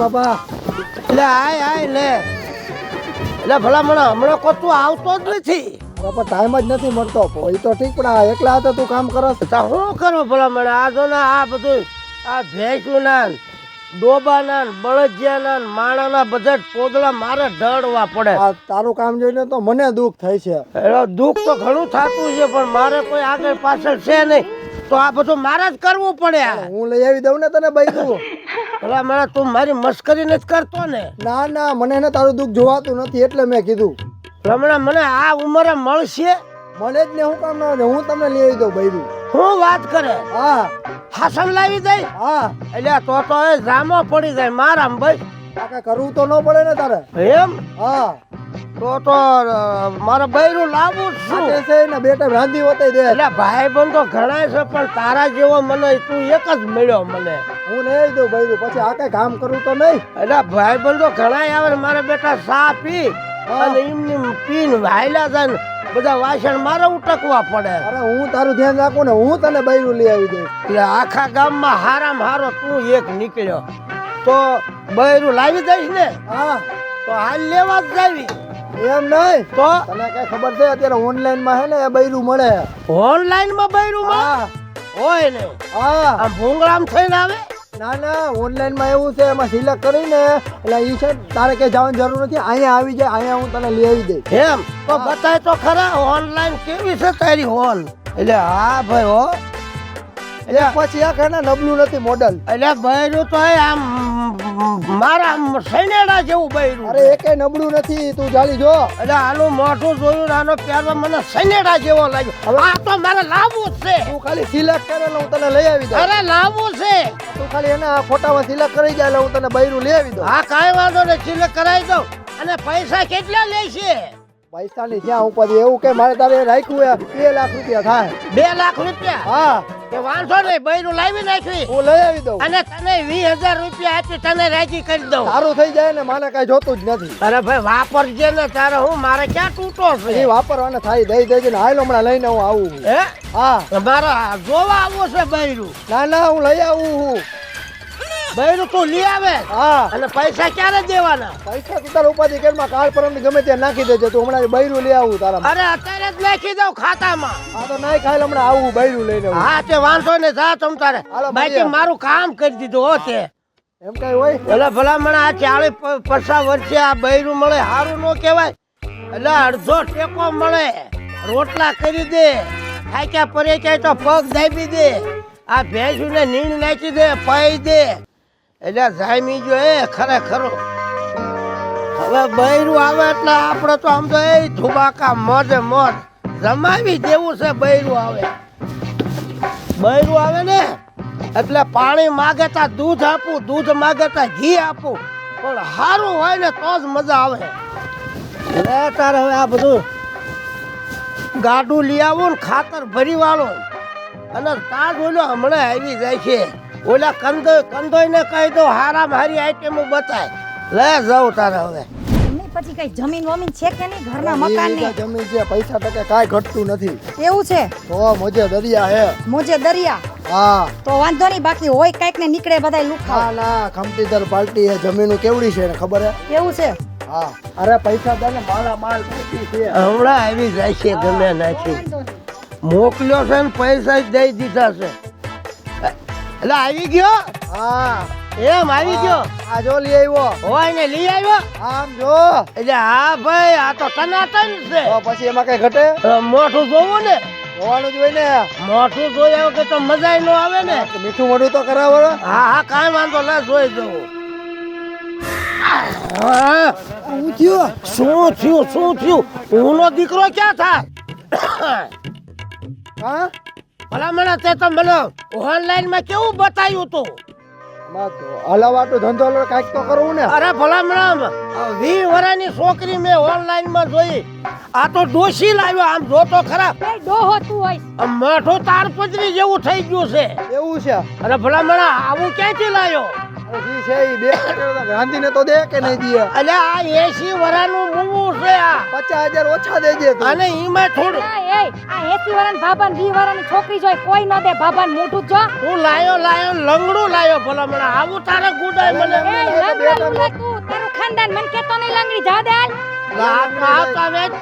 બાપા. એટલે આય આય લે. એટલે ભલા મને હમણાં કોતું આવતો જ નથી. બાપા ટાઈમ જ નથી મળતો. એ તો ઠીક પણ આ એકલા હતા તું કામ કરો તો શું કરું ભલા મને આ જો ને આ બધું આ ભેંસુના ને ડોબાના ને બળદિયાના માણાના બધા પોદળા મારે ઢળવા પડે. આ તારું કામ જોઈને તો મને દુઃખ થાય છે. એટલે દુઃખ તો ઘણું થતું છે પણ મારે કોઈ આગળ પાછળ છે નહીં. તો આ બધું મારે જ કરવું પડે. હું લઈ આવી દઉં ને તને બૈરું. ભલા મારા તું મારી મસ્કરી નથી કરતો ને. ના ના મને ને તારું દુઃખ જોવાતું નથી એટલે મેં કીધું. રમણા મને આ ઉંમરે મળશે? મને જ ને હું કામ ના હું તમને લઈ આવી દઉં બૈરું. હું વાત કરે? હા. હાસન લાવી દઈ હા. એટલે તો તો એ જામો પડી જાય મારા ભાઈ. કાંઈ કરવું તો ન પડે ને તારે. એમ? હા. તો તો મારા બૈરું લાવું શું છે. ને બેટા રાંધી હોતે દે. એટલે ભાઈ બંધો ઘણા છે પણ તારા જેવો મને તું એક જ મળ્યો મને. હું નહીં દઉં બૈરું. પછી આ કઈ કામ કરું તો નહીં. એટલે ભાઈ બંધો ઘણા આવે મારા બેટા સા પી. અને એમની પીન વાયલા થાય બધા વાસણ મારે ઉટકવા પડે. અરે હું તારું ધ્યાન રાખું ને હું તને બૈરું લઈ આવી દઈશ. એટલે આખા ગામમાં હારામ હારો તું એક નીકળ્યો. તો બૈરું લાવી દઈશ ને? હા. તો હાલ લેવા જ જાવી. એમ નહીં? તો? તને કઈ ખબર છે? અત્યારે ઓનલાઈનમાં હે ને એ બૈરું મળે. ઓનલાઈનમાં બૈરું માં હોય ને. હા. આ ભૂંગળામ થઈને આવે? ના ના ઓનલાઈનમાં એવું છે એમાં સિલેક્ટ કરીને એટલે ઈ છે તારે કઈ જવાની જરૂર નથી. અહીંયા આવી જાય અહીંયા હું તને લઈ આવી દઈશ. એમ? તો બતાય તો ખરા ઓનલાઈન કેવી છે તારી હોલ એટલે હા ભાઈ હો એટલે પછી આ ખાના નબળું નથી મોડલ એટલે બૈરું તો આમ મારા સૈનેડા જેવું બૈરું અરે એ નબળું નથી તું જાળી જો. એટલે આનું મોઢું જોયું આનો પહેરવા મને સૈનેડા જેવો લાગ્યો. હવે- આ તો મારે લાવવું જ છે. તું ખાલી સિલેક્ટ કરે એટલે હું તને લઈ આવી દઉં. અરે લાવવું છે. તું ખાલી એના ફોટામાં સિલેક્ટ કરી જાય એટલે હું તને બૈરું લઈ આવી દઉં. હા કાંઈ વાંધો નહીં સિલેક્ટ કરાવી દઉં. અને પૈસા કેટલા લેશે પૈસાની જ્યાં ઉપર એવું કે મારે તારે રાખ્યું એ બે લાખ રૂપિયા થાય. બે લાખ રૂપિયા? હા. તો વાંધો નહીં બૈરું લાવી નાખવી. હું લઈ આવી દઉં. અને તને વીસ હજાર રૂપિયા આપી તને રાજી કરી દઉં. સારું થઈ જાય ને મારે કઈ જોતું જ નથી. અરે ભાઈ વાપરજે ને તારે હું મારે ક્યાં તૂટો એ વાપરવાને વાપરવાના થાય દઈ દેજે ને હાલ હમણાં લઈને હું આવું હે? હા. મારે જોવા આવવું છે બૈરું. ના ના હું લઈ આવું હું બૈરું તું લઈ આવે. હા. અને પૈસા ક્યારે દેવાના? પૈસા તું તારા ઉપાધિ કેરમાં કાલ પરમ ગમે ત્યાં નાખી દેજે તું હમણાં બૈરું લઈ આવું તારા અરે અત્યારે જ નાખી દઉં ખાતામાં. હા તો નાઈ ખાઈ હમણાં આવું બૈરું લઈને. હા તે વાંધો ને જા તમ તારે. બાકી મારું કામ કરી દીધું હો તે. એમ કઈ હોય? ભલા ભલા મને આ ચાળી પચાસ વર્ષે આ બૈરું મળે સારું ન કહેવાય. એટલે અડધો ટેકો મળે. રોટલા કરી દે. થાક્યા પરે ક્યાંય તો પગ દાબી દે. આ ભેંસુને નીણ નાખી દે પાઈ દે. એટલે જામી જો એ ખરેખરો. હવે બૈરું આવે એટલે આપણે તો આમ તો એ ધુબાકા મોજે મોજ જમાવી દેવું છે બૈરું આવે. બૈરું આવે ને, એટલે પાણી માગે તા, દૂધ આપું, દૂધ માગે તા, ઘી આપું. પણ સારું હોય ને તો જ મજા આવે. લે તારે હવે આ બધું ગાડું લઈ આવું ને ખાતર ભરી વાળો. અને તાજ ઓલો હમણાં આવી જાય છે. ઓલા કંદો કંદોઈને કહી દો હારા મારી આઈટમો બતાય. લે જાઉં તારે હવે. પછી કઈ જમીન વમીન છે કે નહીં ઘરના મકાનની જમીન છે પૈસા ટકે કાંઈ ઘટતું નથી. એવું છે? તો મોજે દરિયા હે. મોજે દરિયા? હા. તો વાંધો નહીં બાકી હોય કંઈક ને નીકળે બધા લુખા ના ના ખમતીદર પાર્ટી હે જમીન કેવડી છે ને ખબર હે? એવું છે? હા. અરે પૈસા તને માલા માલ પૂછી છે. હમણાં આવી જાય છે ગમે નાખી. મોકલ્યો છે ને પૈસા જ દઈ દીધા છે. એટલે આવી ગયો? હા. એમ આવી ગયો? આ જો લઈ આવ્યો. હોય ને લઈ આવ્યો? આમ જો. એટલે હા ભાઈ આ તો ટનાટન છે. પછી એમાં કઈ ઘટે? મોઠું જોવું ને? જોવાનું જ હોય ને. મોઢું જોયા વગર તો મજા ન આવે ને? મીઠું મોઢું તો કરાવો હા હા કાંઈ વાંધો ના જોઈ જવું. હા, શું થયું? શું થયું શું થયું? ઊનો દીકરો ક્યાં થાય હા? ભલા મને તે તો મને ઓનલાઈનમાં કેવું બતાવ્યું તું? માં તો હલાવાટો ધંધો લો કાંઈક તો કરવું ને. અરે ભલા મને વી વરાની છોકરી મેં ઓનલાઈનમાં જોઈ. આ તો ડોશી લાવ્યો આમ જોતો ખરા. એ ડોહો તું હોય. આમ મોઢું તારપત્રી જેવું થઈ ગયું છે. એવું છે? અરે ભલા મને આવું ક્યાંથી લાવ્યો જી છે ઈ બે ટકા તો દે કે નહીં દે? અલે આ એસી વરાનું મૂવું છે આ. પચાસ હજાર ઓછા દેજે અને એમાં થોડું. એ એ, આ એસી ભાભાને વી છોકરી જોઈ કોઈ ન દે ભાભાન મોટું જ હું લાયો લાયો લંગડું લાયો ભલામણા મને. આવું તારે ગુડાય મને. એ લંગડા તું તારું ખાનદાન મને કેતો નહીં લંગડી જા દે હાલ.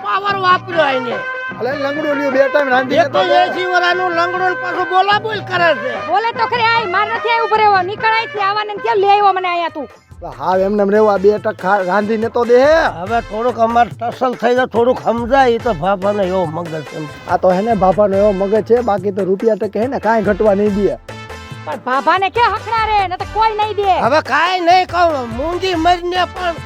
પાવર વાપર્યો એને અલે લંગડું લ્યો બે ટાઈમ રાંધીને એક તો એસી વરાનું લંગડું પાછું બોલા બોલ કરે છે. બોલે તો ખરે આય માર નથી આવ્યું ભરેવો નીકળ આયથી ને કેમ લઈ આવ્યો મને આયા તું. હા એમ રહેવા બે ટકા રાંધીને તો દે. હવે થોડુંક અમાર ટસલ થઈ જાય થોડુંક સમજાય એ તો ભાભાને એવો મગજ છે. આ તો હે ને બાપાનો એવો મગજ છે બાકી તો રૂપિયા ટકે હે ને કાંઈ ઘટવા નહીં દે. પણ ભાભાને કે હકડા રે ન તો કોઈ નહીં દે. હવે કાંઈ નહીં કહું મૂંગી મરીને પણ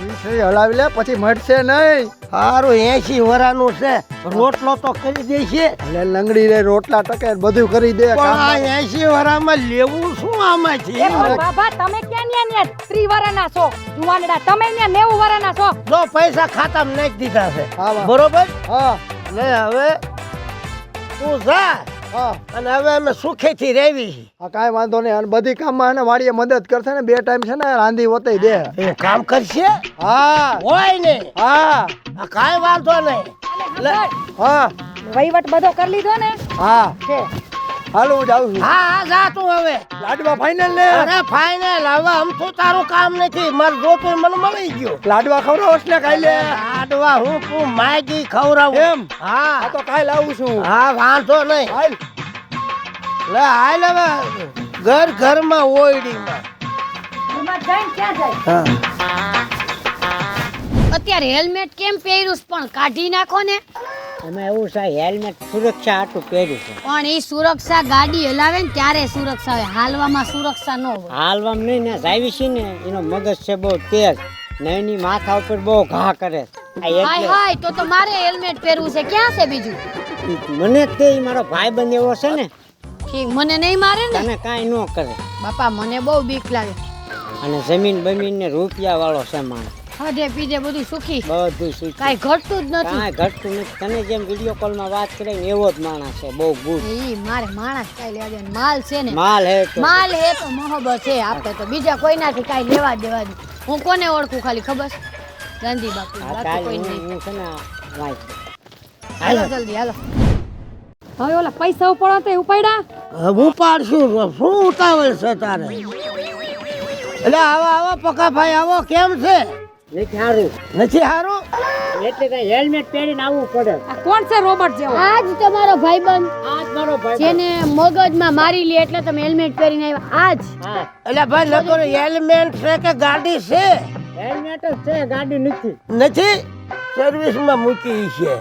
હલાવી લે પછી મળશે નહીં. સારું એસી વરાનું છે. રોટલો તો કરી દેશે. એટલે લંગડી રે રોટલા ટકે બધું કરી દે આ એસી વરામાં લેવું શું આમાં છે બાબા તમે ક્યાં ન્યા ન્યા ત્રી વરાના છો? જુવાનડા તમે ન્યા નેવું વરાના છો? જો પૈસા ખાતામાં નાખી દીધા છે. હા, બરોબર? હા. ને હવે તું જા. અને હવે અમે સુખેથી રહેવી છીએ. કાંઈ વાંધો નહીં. અને બધી કામમાં એને ને વાડીએ મદદ કરશે ને બે ટાઈમ છે ને રાંધી વતાઈ દે. એ કામ કરશે? હા. હોય ને? હા. આ કાંઈ વાંધો નહીં. હા વહીવટ બધો કરી લીધો ને? હા. છે હાલો હું જાઉં છું. હા હા જા તું હવે. લાડવા ફાઇનલ ને? અરે ફાઇનલ હવે અમથું તારું કામ નથી. મારે જોતું મને મળી ગયું. લાડવા ખવડાવો ને કાઈ લે લાડવા હું તું માગી ખવડાવ. એમ? હા. આ તો કાઈ લાવું છું. હા વાંધો નહીં. હાલ. લે હાલ હવે. ઘર ઘરમાં ઓયડીમાં એમાં જઈને ક્યાં જાય? અત્યારે હેલ્મેટ કેમ પહેર્યું પણ કાઢી નાખો ને. એમાં એવું છે હેલ્મેટ સુરક્ષા હાટું પહેર્યું છે. પણ એ સુરક્ષા ગાડી હલાવે ને ત્યારે સુરક્ષા હોય. હાલવામાં સુરક્ષા ન હોય. હાલવામાં નહીં ને ડ્રાઈવી છે ને એનો મગજ છે બહુ તેજ. ને એની માથા ઉપર બહુ ઘા કરે હાય હાય તો તો મારે હેલ્મેટ પહેરવું છે. ક્યાં છે બીજું? મને તે મારો ભાઈ બંધ એવો છે ને ઠીક મને નહીં મારે ને? તને કાંઈ ન કરે. બાપા મને બહુ બીક લાગે. અને જમીન બમીન ને રૂપિયા વાળો છે માણસ. ખાધે પીધે બધું સુખી. બધું સુખી. કાઈ ઘટતું જ નથી. કાઈ ઘટતું નથી. તને જેમ વીડિયો કોલમાં વાત કરે ને એવો જ માણસ છે બહુ ગુડ ઈ મારે માણસ કાઈ લેવા દે માલ છે ને. માલ હે તો. માલ હે તો મોહબત છે. આપણે તો બીજા કોઈનાથી કાઈ લેવા દેવા હું કોને ઓળખું ખાલી ખબર? ગાંધી બાપુ બાકી કોઈ નહીં હું છે ને હાલો જલ્દી હાલો. હવે ઓલા પૈસા ઉપાડો તે એ ઉપાડ્યા? હું ઉપાડશું તો શું ઉતાવળ છે તારે? એટલે આવો આવો પકા ભાઈ આવો કેમ છે? નથી સારું નથી સારું એટલે કઈ હેલ્મેટ પહેરીને આવવું પડે. આ કોણ છે રોબોટ જેવો? આજ તમારો ભાઈબંધ. આ મારો ભાઈ જેને મગજમાં મારી લે એટલે તમે હેલ્મેટ પહેરીને આવ્યા. આજ. એટલે ભાઈ નકર હેલ્મેટ છે કે ગાડી છે? હેલ્મેટ જ છે ગાડી નથી. નથી? સર્વિસમાં મૂકી છે.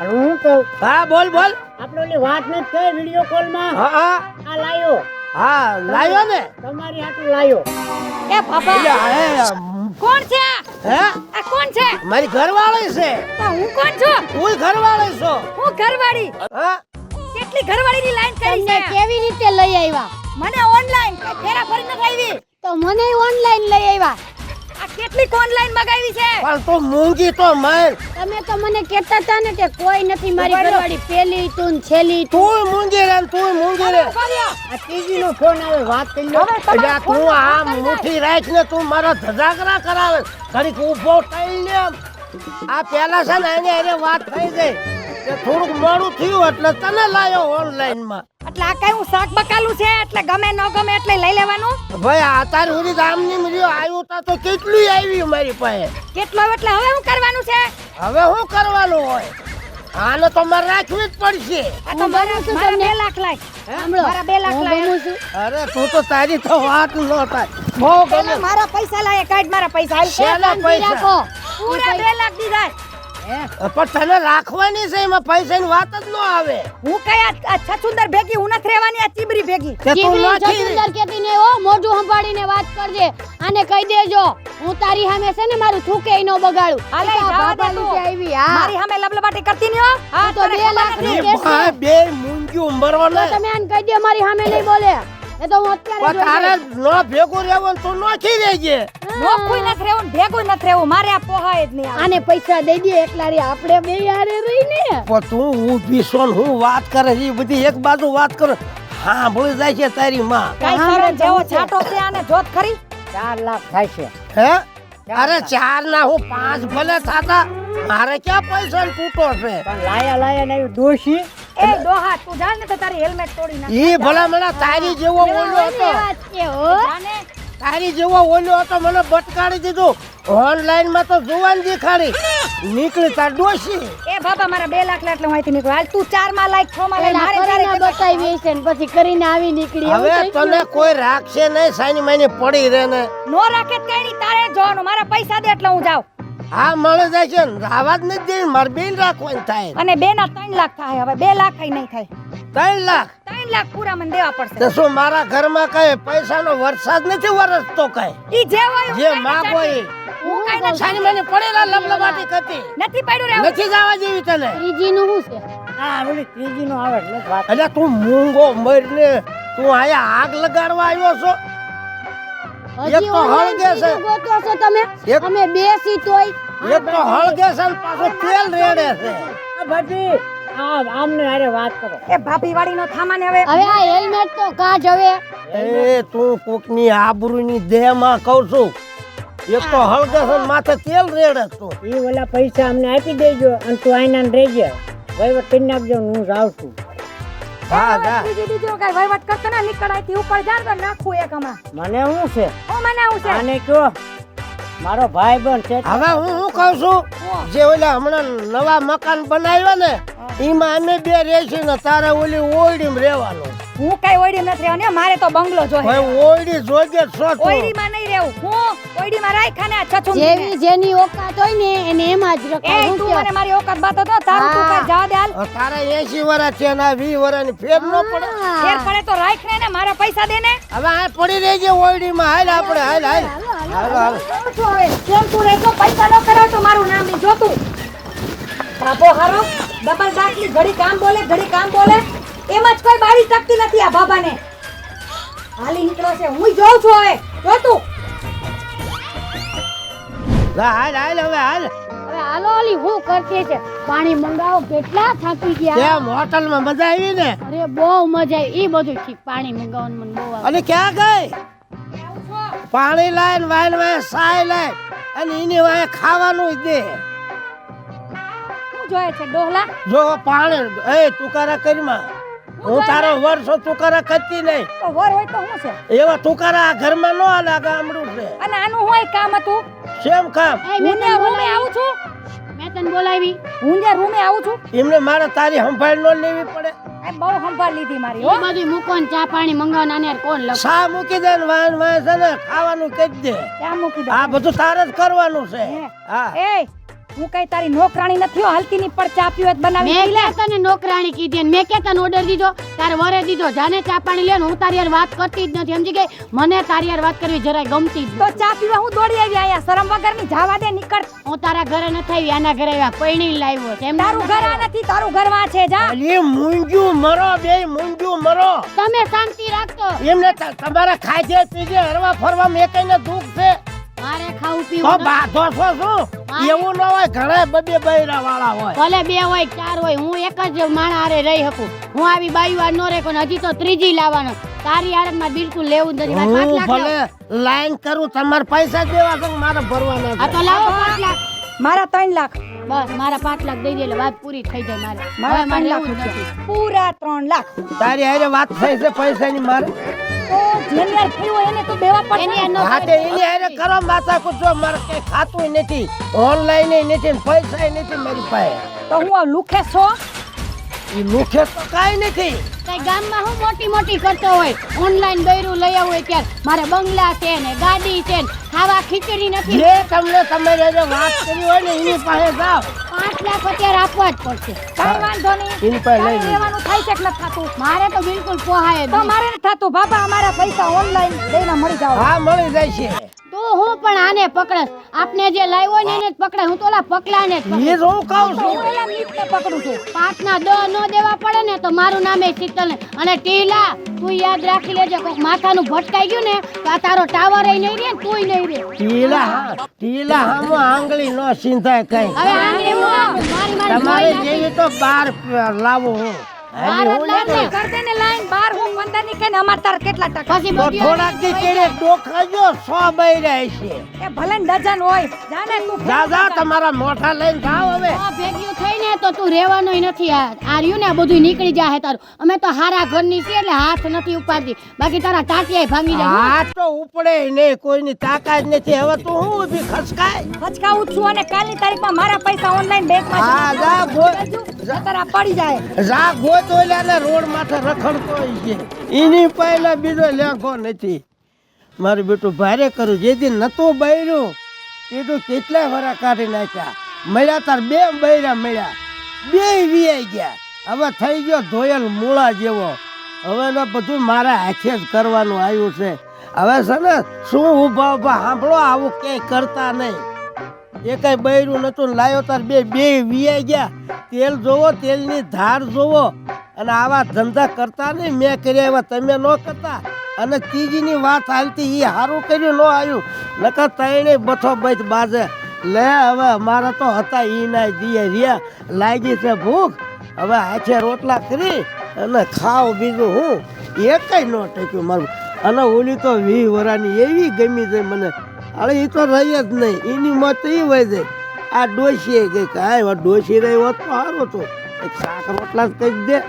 અને હું કહું હા બોલ બોલ. આપણે ઓલી વાત નથી થઈ વીડિયો કોલમાં હા હા. આ લાયો. હા લાવ્યો ને. તમારી હાટું લાયો. એ હે કોણ છે? હે? આ કોણ છે? મારી ઘરવાળી છે. તો હું કોણ છું? હું ઘરવાળી છું. હું ઘરવાળી. હા? કેટલી ઘરવાળીની લાઈન કરી છે? કેવી રીતે લઈ આવ્યા? મને ઓનલાઈન ફેરા ફરી નથી આવી તો મને ઓનલાઈન લઈ આવ્યા. કેટલી ઓનલાઈન મગાવી છે? પણ તો મૂંગી તો મર. તમે તો મને કહેતા હતા ને કે કોઈ નથી મારી ઘરવાળી પેલી તું છેલી તું. મૂંગી રે તું મૂંગી રે. આ ટીવી નો ફોન આવે વાત કરી લો. એટલે તું આ ફોન રાખ ને તું મારા ધજાગરા કરાવે. ઘડીક ઊભો થઈ ને આ પેલા છે ને એને એને વાત થઈ ગઈ. કે થોડુંક મોડું થયું એટલે તને લાયો ઓનલાઈનમાં. એટલે આ કઈ હું શાક બકાલું છે? એટલે ગમે ન ગમે એટલે લઈ લેવાનું. ભાઈ આ તાર સુધી ની મળ્યો આવ્યું તા તો કેટલું આવ્યું મારી પાસે? કેટલો એટલે હવે હું કરવાનું છે? હવે શું કરવાનું હોય? આને તો મારે રાખવી જ પડશે. આ તો મારા શું તમને. બે લાખ લાય. સાંભળો મારા બે લાખ. ગમું છું? અરે તું તો તારી તો વાત ન થાય. બહુ ગમે. મારા પૈસા લાય કાઢ મારા પૈસા. હાલ. છે પૈસા? પૂરા બે લાખ દીધા. પણ તને રાખવાની છે એમાં પૈસાની વાત જ ન આવે. હું કઈ આ ભેગી હું નથી રહેવાની આ ચીબરી ભેગી. કે તું ચીવડી નથી છછુંદર કહેતી ને હો મોઢું સંભાળીને વાત કરજે. આને કહી દેજો હું તારી સામે છે ને મારું થૂકે નો બગાડું. હાલે, બાબા તું. આવી હા. મારી સામે લબલબાટી કરતી નહીં હા. તો તને બે લાખ ની- કેસ બે મૂંગ્યું ઉંબરવા તમે આને કહી દે મારી સામે નહીં બોલે. એ તો હું અત્યારે તારે જોઈ ભેગો રહેવો તો નોખી દેજે. નોખુંય નથી રહેવું ને ભેગું નથી રહેવું. મારે આ પોહાય જ નહીં આને પૈસા દઈ દે એકલા રે. આપણે બે યારે રહી ને પણ તું ઊભી છો ને હું વાત કરે છે એ બધી એક બાજુ વાત કરો. હા ભૂલી જાય છે તારી માં. કાઈ કરે જેવો છાટો છે આને જોત ખરી. ચાર લાખ થાય છે. હે? અરે 4 ના હું પાંચ ભલે થાતા. મારે ક્યાં પૈસા તૂટો છે? પણ લાયા લાયા ને દોષી એ દોહા તું જાણ ને તો તારી હેલ્મેટ તોડી નાખ. ઈ ભલા મને તારી જેવો ઓલો હતો. તારી જેવો ઓલો હતો મને બટકાડી દીધું. ઓનલાઈનમાં તો જુવાન દેખાડી. નીકળી તાર દોષી એ બાબા મારા બે લાખ લે એટલે હું અહીંથી નીકળું. હાલ તું ચારમાં લાખ છ માં લાખ મારે તારે બતાવી છે ને પછી કરીને આવી નીકળી. હવે તને કોઈ રાખશે નહીં સાની માની પડી રહે ને. નો રાખે તો કઈ તારે જ જોવાનું. મારા પૈસા દે એટલે હું જાઉં. હા મળે જાય છે. ને રાવા જ નથી દેવી મારે બેન રાખવાની થાય. અને બે ના ત્રણ લાખ થાય હવે બે લાખ નહીં થાય. ત્રણ લાખ? ત્રણ લાખ પૂરા મને દેવા પડશે. તો શું મારા ઘરમાં કઈ પૈસાનો વરસાદ નથી વરસતો કઈ? ઈ જે હોય જે માગો એ હું કાંઈ નથી સાની માની પડેલા લબલબાટી કરતી. નથી પડ્યું નથી જવા જેવી તને? ત્રીજીનું શું છે? હા ઓલી ત્રીજી નો આવે એટલે તું મૂંગો મરીને તું આયા આગ લગાડવા આવ્યો છો? એક તો હળગે છે. ગોતો છો તમે. અમે બેસી તોય. એક તો હળગે છે અને પાછો તેલ રેડે છે. ભાભી. આ આમને હારે વાત કરો. એ ભાભી વાળી નો થામાને હવે. હવે આ હેલ્મેટ તો કાઢ હવે. એ તું કોકની આબરૂની દેહમાં કહું છું. એક તો હળગે છે માથે તેલ રેડે છે. એ ઓલા પૈસા અમને આપી દેજો અને તું આઈના ને રહેજે. વહીવટ કરી નાખજો હું જાઉં છું. હા જા બીજી બીજી કઈ વહીવટ કરતો ને નીકળાયથી ઉપર જાણ તો નાખું એક હમણાં. મને શું છે? હું મને આવું છે? આને કયો મારો ભાઈ બન છે. હવે હું શું કહું છું? જે ઓલા હમણાં નવા મકાન બનાવ્યા ને એમાં અમે બે રહેશું ને તારે ઓલી ઓયડીમાં રહેવાનું. હું કઈ ઓરડી નથી રહેવાની મારે તો બંગલો જોઈએ ઓરડી જોઈએ નહીં રહેવું હું ઓયડીમાં રાખ્યા ને આ છછું જેવી જેની ઓકાત હોય ને એને એમાં જ રખાય એ તું મને મારી ઓકાત બાતો તો તારું તું. કઈ જવા દે હાલ. તારા એસી વર્ષ છે ને વી વર્ષની ફેર ન પડે. ફેર પડે તો રાખ ને મારા પૈસા દે ને. હવે આ પડી રહેજે ઓયડીમાં હાલ આપણે હાલ હાલ. હાલ હાલ શું છું હવે કેમ તું રહેતો પૈસા ન કરાવ તો મારું નામની જોતું. બાપો હારો ડબલ દાખલી ઘડી કામ બોલે ઘડી કામ બોલે. એમ જ કોઈ બારી શકતી નથી આ બાબાને. હાલી નીકળો છે હું જોઉં છું હવે. જોતું જા, હાલ હાલ હવે હાલ. હવે હાલો ઓલી હું કરતી છે? પાણી મંગાવો કેટલા થાકી ગયા? કેમ હોટલમાં મજા આવી ને? અરે બહુ મજા આવી. ઈ બધું ઠીક પાણી મંગાવવાનું મને બહુ આવે અને ક્યાં ગઈ? પાણી લાઈન વાઈન વાય સાય લાઈન. અને એની વાય ખાવાનું જ દે. શું જોયે છે ડોહલા? જો પાણી એ તુકારા કરીમાં. હું તારો વર્ષો તુકારા કરતી નહીં. તો વર હોય તો શું છે? એવા તુકારા આ ઘરમાં નો હાલે આ ગામડું છે. અને આનું હોય કામ હતું? સેમ કામ? હું ને રૂમે આવું છું? મેં તને બોલાવી. હું ને રૂમે આવું છું? એમને મારે તારી સંભાળ ન લેવી પડે. એ બહુ સંભાળ લીધી મારી હો. બધી મૂકો ને ચા પાણી મંગાવવાના ને કોણ લખ? સા મૂકી દે ને વાન વાન છે ને ખાવાનું કહી દે. ચા મૂકી દે. આ બધું તારે જ કરવાનું છે. હા. એ હું કઈ તારી નોકરાણી નથી હલતી ની પણ ચા પીવે બનાવી મેં લે. તને નોકરાણી કીધી અને મેં કે તને ઓર્ડર દીધો? તારે વરે દીધો જાને ચા પાણી લે હું તારી યાર વાત કરતી જ નથી સમજી ગઈ? મને તારી યાર વાત કરવી જરાય ગમતી જ તો ચા પીવા હું દોડી આવી આયા? શરમ વગરની જાવા દે નીકળ. હું તારા ઘરે નથી આવી આના ઘરે આવ્યા પૈણી લાવ્યો છે તારું ઘર આ નથી તારું ઘર વા છે જા. અલી મુંજુ મરો બે મુંજુ મરો. તમે શાંતિ રાખતો એમને તમારા તમારે ખાજે પીજે હરવા ફરવા મેકઈને દુખ છે. મારે ખાવું તો બાધો છો શું? એવું ન હોય ઘરે બબે બૈરા વાળા હોય. ભલે બે હોય ચાર હોય હું એક જ માણા હારે રહી શકું. હું આવી બાઈ વાર નો રહી હજી તો ત્રીજી લાવવાનો. તારી હારે માં બિલકુલ લેવું નથી. પાંચ લાખ ભલે લાઈન કરું તમારે પૈસા દેવા છે મારે ભરવાના તો લાવો પાંચ લાખ. મારા ત્રણ લાખ. બસ મારા પાંચ લાખ દઈ દે એટલે વાત પૂરી થઈ જાય મારે. મારા ત્રણ લાખ નથી. પૂરા ત્રણ લાખ. તારી હારે વાત થઈ છે પૈસાની મારે? જેની યાર થયું હોય એને તો દેવા પડે. એની ને. એનો હા તે એની હારે કરો માતા કૂટો. મારે કઈ ખાતું નથી ઓનલાઈન નથી પૈસા નથી મારી પાસે. તો હું લુખે છો? મુખે તો કાંઈ નથી. કઈ ગામમાં હું મોટી મોટી કરતો હોય. ઓનલાઈન બૈરું લઈ આવું હોય ત્યારે મારે બંગલા છે ને ગાડી છે ને ખાવા ખીચડી નથી. જે તમને તમારી જે વાત કરી હોય ને એની પાસે જાવ પાંચ લાખ અત્યારે આપવા જ પડશે. કઈ વાંધો નહીં. એની પાસે લઈ લેવાનું થઈ છે નથી થતું? મારે તો બિલકુલ પોહાય તો મારે નથી થતું. બાબા અમારા પૈસા ઓનલાઈન દઈને મળી જાવ હા મળી જાય છે. તું હું પણ આને પકડસ આપને જે લાવ્યો ને એને જ પકડે. હું તો ઓલા પકલાને જ એ. જ હું કહું છું. હું ઓલા મીતને પકડું છું. પાંચ ના દ ન દેવા પડે ને તો મારું નામ એ શીતલ ને અને ટીલા તું યાદ રાખી લેજે કોક માથાનું ભટકાઈ ગયું ને તો આ તારો ટાવર નહીં રે ને તુંય નહીં રે ટીલા હા ટીલા હામો આંગળી ન સિંધાય કઈ. હવે આંગળી મો, મારી મારી તમારે જોઈ જેવી તો બાર લાવો હું. બાર જ લાવ ને. કર દે ને લાઈન બાર હું પંદરની કે ને અમાર તાર કેટલા ટકા? પછી તો બધી થોડાક દી કેડે ડોખાજો સો બૈરા છે. એ ભલે ને ડઝન હોય. જાને તું જા જા તમારા મોઢા લઈને જાઓ હવે. આ ભેગ્યું થઈને તો તું રહેવાનોય નથી. આ આ ને બધું નીકળી જાય તારું. અમે તો હારા ઘરની છીએ એટલે હાથ નથી ઉપાડતી. બાકી તારા ટાટિયા ભાંગી જાય. આ તો ઉપડે નહીં કોઈની તાકાત નથી. હવે તું હું ઊભી ખસકાય? ખસકાવું છું અને કાલની તારીખમાં મારા પૈસા ઓનલાઈન બેંકમાં હા, જા, ગો- દેજો. પડી જાય. જા ગોત ઓલાને રોડ માથે રખડતો છે. એની પહેલા બીજો લેખો નથી. મારું બેટું ભારે કરું જેથી નતું બૈરું કીધું કેટલા વરા કાઢી નાખ્યા. મળ્યા તાર બે બૈરા મળ્યા. બે વીઆઈ ગયા. હવે થઈ ગયો ધોયેલ મૂળા જેવો. હવે ને બધું મારા હાથે જ કરવાનું આવ્યું છે. હવે છે ને, શું ઊભા ઊભા સાંભળો, આવું ક્યાંય કરતા નહીં. એ કઈ બૈરું નતું લાયો તાર બે બે વિયાઈ ગયા. તેલ જોવો, તેલની ધાર જોવો. અને આવા ધંધા કરતા નહીં. મેં કર્યા એવા તમે ન કરતા. અને ત્રીજીની વાત હાલતી એ સારું કર્યું, ન આવ્યું. નકર તઈને બથો બચ બાજે. લે, હવે અમારા તો હતા એ ના દીએ રહ્યા. લાગી છે ભૂખ. હવે હાથે રોટલા કરી અને ખાવ બીજું હું. એ કઈ ન ટક્યું મારું. અને ઓલી તો વી વરાની એવી ગમી છે મને. અરે એ તો રહી જ નહીં. એની મત એ હોય જાય આ ડોસી ગઈ કાંઈ ડોશી રહી હોત તો સારું હતું. એક શાક રોટલા જ કહી દે.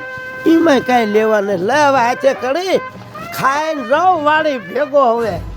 એમાં કાંઈ લેવા નહીં. લે, હવે હાથે કરી. ખાઈને જાઉં, વાળી ભેગો હવે.